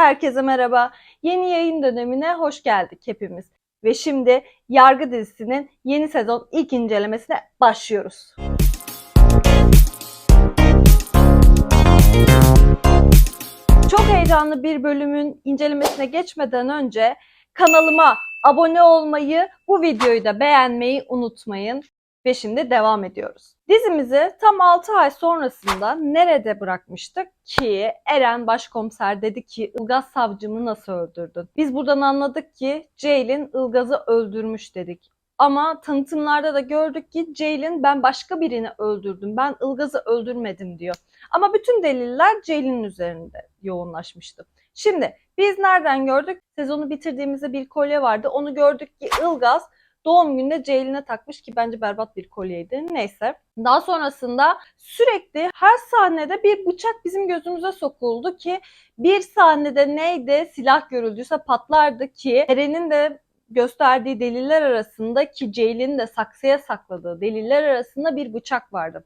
Herkese merhaba. Yeni yayın dönemine hoş geldik hepimiz. Ve şimdi Yargı dizisinin yeni sezon ilk incelemesine başlıyoruz. Çok heyecanlı bir bölümün incelemesine geçmeden önce kanalıma abone olmayı, bu videoyu da beğenmeyi unutmayın. Ve şimdi devam ediyoruz. Dizimizi tam 6 ay sonrasında nerede bırakmıştık ki Eren başkomiser dedi ki Ilgaz savcımı nasıl öldürdün? Biz buradan anladık ki Ceylin Ilgaz'ı öldürmüş dedik. Ama tanıtımlarda da gördük ki Ceylin ben başka birini öldürdüm. Ben Ilgaz'ı öldürmedim diyor. Ama bütün deliller Ceylin'in üzerinde yoğunlaşmıştı. Şimdi biz nereden gördük? Sezonu bitirdiğimizde bir kolye vardı. Onu gördük ki Ilgaz doğum gününde Ceylin'e takmış ki bence berbat bir kolyeydi. Neyse. Daha sonrasında sürekli her sahnede bir bıçak bizim gözümüze sokuldu ki bir sahnede neydi silah görüldüyse patlardı ki Eren'in de gösterdiği deliller arasında ki Ceylin'in de saksıya sakladığı deliller arasında bir bıçak vardı.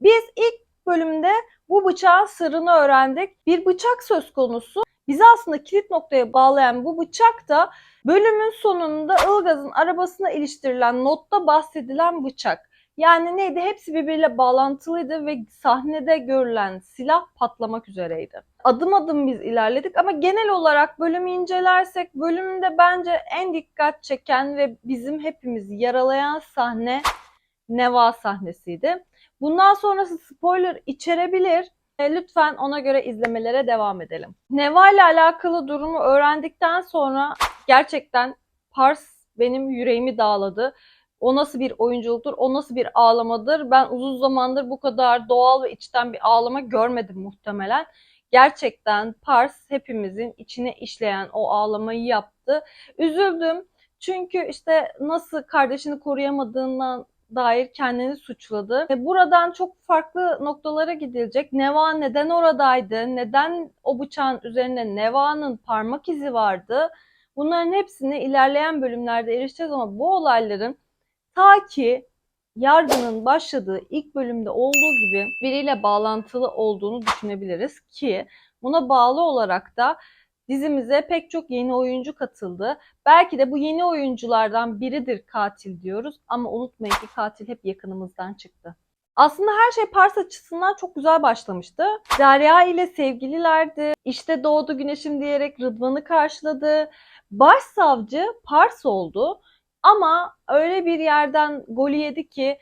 Biz ilk bölümde bu bıçağın sırrını öğrendik. Bir bıçak söz konusu. Bizi aslında kilit noktaya bağlayan bu bıçak da bölümün sonunda Ilgaz'ın arabasına iliştirilen notta bahsedilen bıçak. Yani neydi? Hepsi birbiriyle bağlantılıydı ve sahnede görülen silah patlamak üzereydi. Adım adım biz ilerledik ama genel olarak bölümü incelersek bölümde bence en dikkat çeken ve bizim hepimizi yaralayan sahne Neva sahnesiydi. Bundan sonrası spoiler içerebilir. E, Lütfen ona göre izlemelere devam edelim. Neva ile alakalı durumu öğrendikten sonra gerçekten Pars benim yüreğimi dağladı. O nasıl bir oyunculuktur, o nasıl bir ağlamadır. Ben uzun zamandır bu kadar doğal ve içten bir ağlama görmedim muhtemelen. Gerçekten Pars hepimizin içine işleyen o ağlamayı yaptı. Üzüldüm. Çünkü işte nasıl kardeşini koruyamadığından dair kendini suçladı. Ve buradan çok farklı noktalara gidilecek. Neva neden oradaydı? Neden o bıçağın üzerinde Neva'nın parmak izi vardı? Bunların hepsini ilerleyen bölümlerde erişeceğiz ama bu olayların ta ki yargının başladığı ilk bölümde olduğu gibi biriyle bağlantılı olduğunu düşünebiliriz ki buna bağlı olarak da dizimize pek çok yeni oyuncu katıldı. Belki de bu yeni oyunculardan biridir katil diyoruz ama unutmayın ki katil hep yakınımızdan çıktı. Aslında her şey Pars açısından çok güzel başlamıştı. Derya ile sevgililerdi. İşte doğdu güneşim diyerek Rıdvan'ı karşıladı. Başsavcı Pars oldu. Ama öyle bir yerden golü yedi ki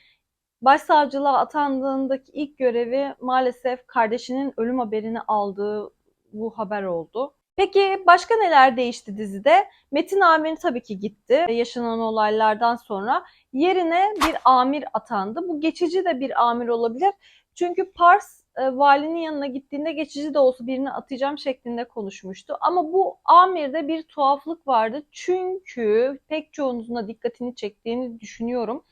başsavcılığa atandığındaki ilk görevi maalesef kardeşinin ölüm haberini aldığı bu haber oldu. Peki başka neler değişti dizide? Metin Amir tabii ki gitti yaşanan olaylardan sonra. Yerine bir amir atandı. Bu geçici de bir amir olabilir. Çünkü Pars e, valinin yanına gittiğinde geçici de olsa birini atacağım şeklinde konuşmuştu. Ama bu amirde bir tuhaflık vardı. Çünkü pek çoğunuzun da dikkatini çektiğini düşünüyorum.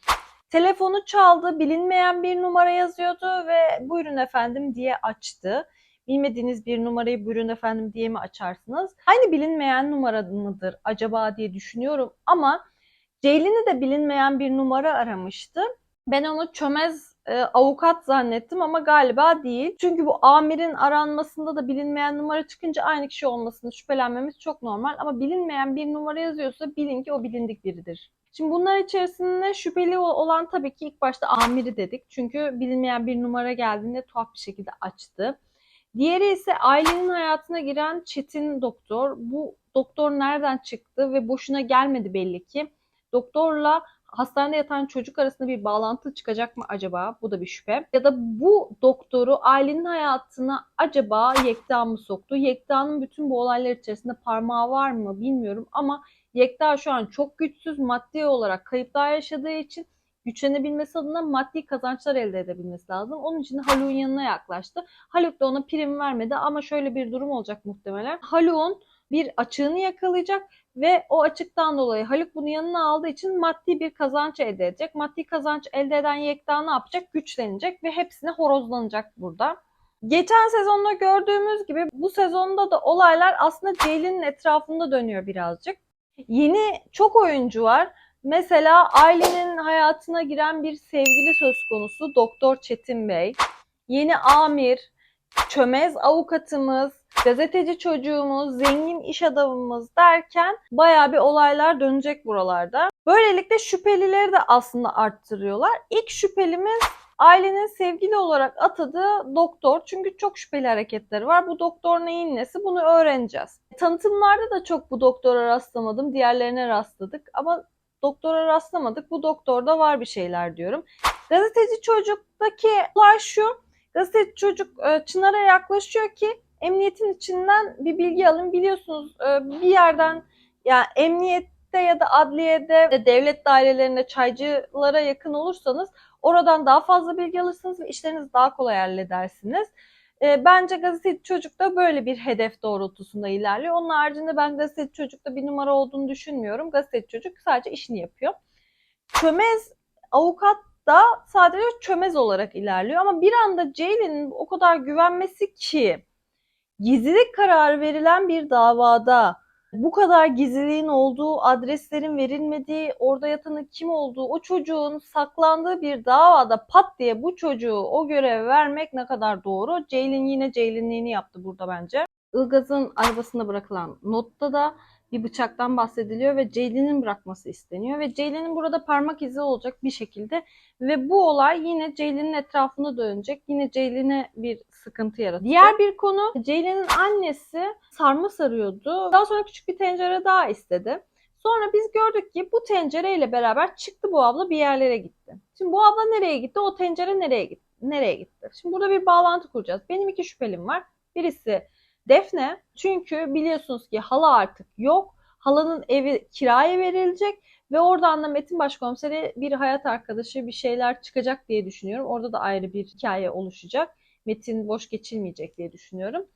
Telefonu çaldı, bilinmeyen bir numara yazıyordu ve buyurun efendim diye açtı bilmediğiniz bir numarayı buyurun efendim diye mi açarsınız? Aynı bilinmeyen numara mıdır acaba diye düşünüyorum ama Ceylin'i de bilinmeyen bir numara aramıştı. Ben onu çömez e, avukat zannettim ama galiba değil. Çünkü bu amirin aranmasında da bilinmeyen numara çıkınca aynı kişi olmasını şüphelenmemiz çok normal. Ama bilinmeyen bir numara yazıyorsa bilin ki o bilindik biridir. Şimdi bunlar içerisinde şüpheli olan tabii ki ilk başta amiri dedik. Çünkü bilinmeyen bir numara geldiğinde tuhaf bir şekilde açtı. Diğeri ise ailenin hayatına giren Çetin doktor. Bu doktor nereden çıktı ve boşuna gelmedi belli ki. Doktorla hastanede yatan çocuk arasında bir bağlantı çıkacak mı acaba? Bu da bir şüphe. Ya da bu doktoru ailenin hayatına acaba Yekta mı soktu? Yekta'nın bütün bu olaylar içerisinde parmağı var mı bilmiyorum ama Yekta şu an çok güçsüz maddi olarak kayıplar yaşadığı için güçlenebilmesi adına maddi kazançlar elde edebilmesi lazım. Onun için Haluk'un yanına yaklaştı. Haluk da ona prim vermedi ama şöyle bir durum olacak muhtemelen. Haluk'un bir açığını yakalayacak ve o açıktan dolayı Haluk bunu yanına aldığı için maddi bir kazanç elde edecek. Maddi kazanç elde eden Yekta ne yapacak? Güçlenecek ve hepsine horozlanacak burada. Geçen sezonda gördüğümüz gibi bu sezonda da olaylar aslında Ceylin'in etrafında dönüyor birazcık. Yeni çok oyuncu var. Mesela ailenin hayatına giren bir sevgili söz konusu Doktor Çetin Bey. Yeni amir, çömez avukatımız, gazeteci çocuğumuz, zengin iş adamımız derken bayağı bir olaylar dönecek buralarda. Böylelikle şüphelileri de aslında arttırıyorlar. İlk şüphelimiz ailenin sevgili olarak atadığı doktor. Çünkü çok şüpheli hareketleri var. Bu doktor neyin nesi bunu öğreneceğiz. Tanıtımlarda da çok bu doktora rastlamadım. Diğerlerine rastladık ama doktora rastlamadık. Bu doktorda var bir şeyler diyorum. Gazeteci çocuktaki olay şu. Gazeteci çocuk e, Çınar'a yaklaşıyor ki emniyetin içinden bir bilgi alın. Biliyorsunuz e, bir yerden ya emniyette ya da adliyede de devlet dairelerinde çaycılara yakın olursanız oradan daha fazla bilgi alırsınız ve işlerinizi daha kolay halledersiniz. E, bence gazeteci çocuk da böyle bir hedef doğrultusunda ilerliyor. Onun haricinde ben gazeteci çocukta bir numara olduğunu düşünmüyorum. Gazeteci çocuk sadece işini yapıyor. Çömez avukat da sadece çömez olarak ilerliyor ama bir anda Ceylin'in o kadar güvenmesi ki gizlilik kararı verilen bir davada bu kadar gizliliğin olduğu, adreslerin verilmediği, orada yatanın kim olduğu, o çocuğun saklandığı bir davada pat diye bu çocuğu o göreve vermek ne kadar doğru? Ceylin yine Ceylinliğini yaptı burada bence. Ilgaz'ın arabasında bırakılan notta da bir bıçaktan bahsediliyor ve Ceylin'in bırakması isteniyor ve Ceylin'in burada parmak izi olacak bir şekilde ve bu olay yine Ceylin'in etrafında dönecek. Yine Ceylin'e bir sıkıntı yaratacak. Diğer bir konu Ceylin'in annesi sarma sarıyordu. Daha sonra küçük bir tencere daha istedi. Sonra biz gördük ki bu tencereyle beraber çıktı bu abla bir yerlere gitti. Şimdi bu abla nereye gitti? O tencere nereye gitti? Nereye gitti? Şimdi burada bir bağlantı kuracağız. Benim iki şüphelim var. Birisi Defne. Çünkü biliyorsunuz ki hala artık yok. Halanın evi kiraya verilecek ve oradan da Metin Başkomiseri bir hayat arkadaşı bir şeyler çıkacak diye düşünüyorum. Orada da ayrı bir hikaye oluşacak. Metin boş geçilmeyecek diye düşünüyorum.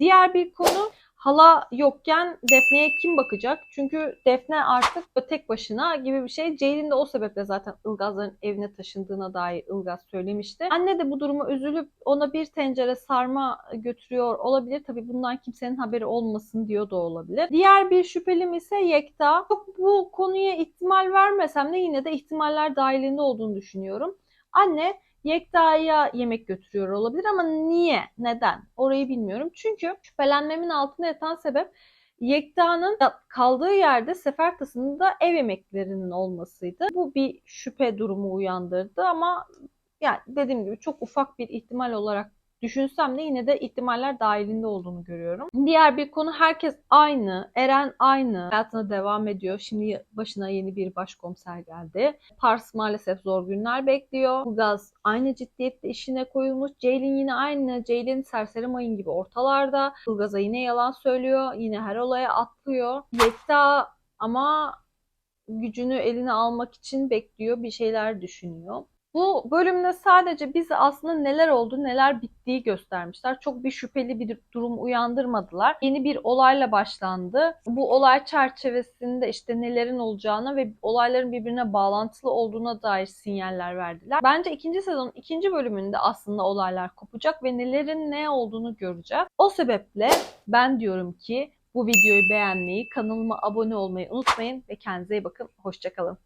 Diğer bir konu hala yokken Defne'ye kim bakacak? Çünkü Defne artık tek başına gibi bir şey. Ceylin de o sebeple zaten Ilgazların evine taşındığına dair Ilgaz söylemişti. Anne de bu duruma üzülüp ona bir tencere sarma götürüyor olabilir. Tabii bundan kimsenin haberi olmasın diyor da olabilir. Diğer bir şüphelim ise Yekta. Çok bu konuya ihtimal vermesem de yine de ihtimaller dahilinde olduğunu düşünüyorum. Anne Yekta'ya yemek götürüyor olabilir ama niye? Neden? Orayı bilmiyorum. Çünkü şüphelenmemin altında yatan sebep Yekta'nın kaldığı yerde sefer tasında ev yemeklerinin olmasıydı. Bu bir şüphe durumu uyandırdı ama yani dediğim gibi çok ufak bir ihtimal olarak düşünsem de yine de ihtimaller dahilinde olduğunu görüyorum. Diğer bir konu herkes aynı. Eren aynı. Hayatına devam ediyor. Şimdi başına yeni bir başkomiser geldi. Pars maalesef zor günler bekliyor. Ilgaz aynı ciddiyetle işine koyulmuş. Ceylin yine aynı. Ceylin serseri mayın gibi ortalarda. Ilgaz'a yine yalan söylüyor. Yine her olaya atlıyor. Yekta ama gücünü eline almak için bekliyor. Bir şeyler düşünüyor. Bu bölümde sadece bize aslında neler oldu, neler bittiği göstermişler. Çok bir şüpheli bir durum uyandırmadılar. Yeni bir olayla başlandı. Bu olay çerçevesinde işte nelerin olacağına ve olayların birbirine bağlantılı olduğuna dair sinyaller verdiler. Bence ikinci sezonun ikinci bölümünde aslında olaylar kopacak ve nelerin ne olduğunu göreceğiz. O sebeple ben diyorum ki bu videoyu beğenmeyi, kanalıma abone olmayı unutmayın ve kendinize iyi bakın. Hoşçakalın.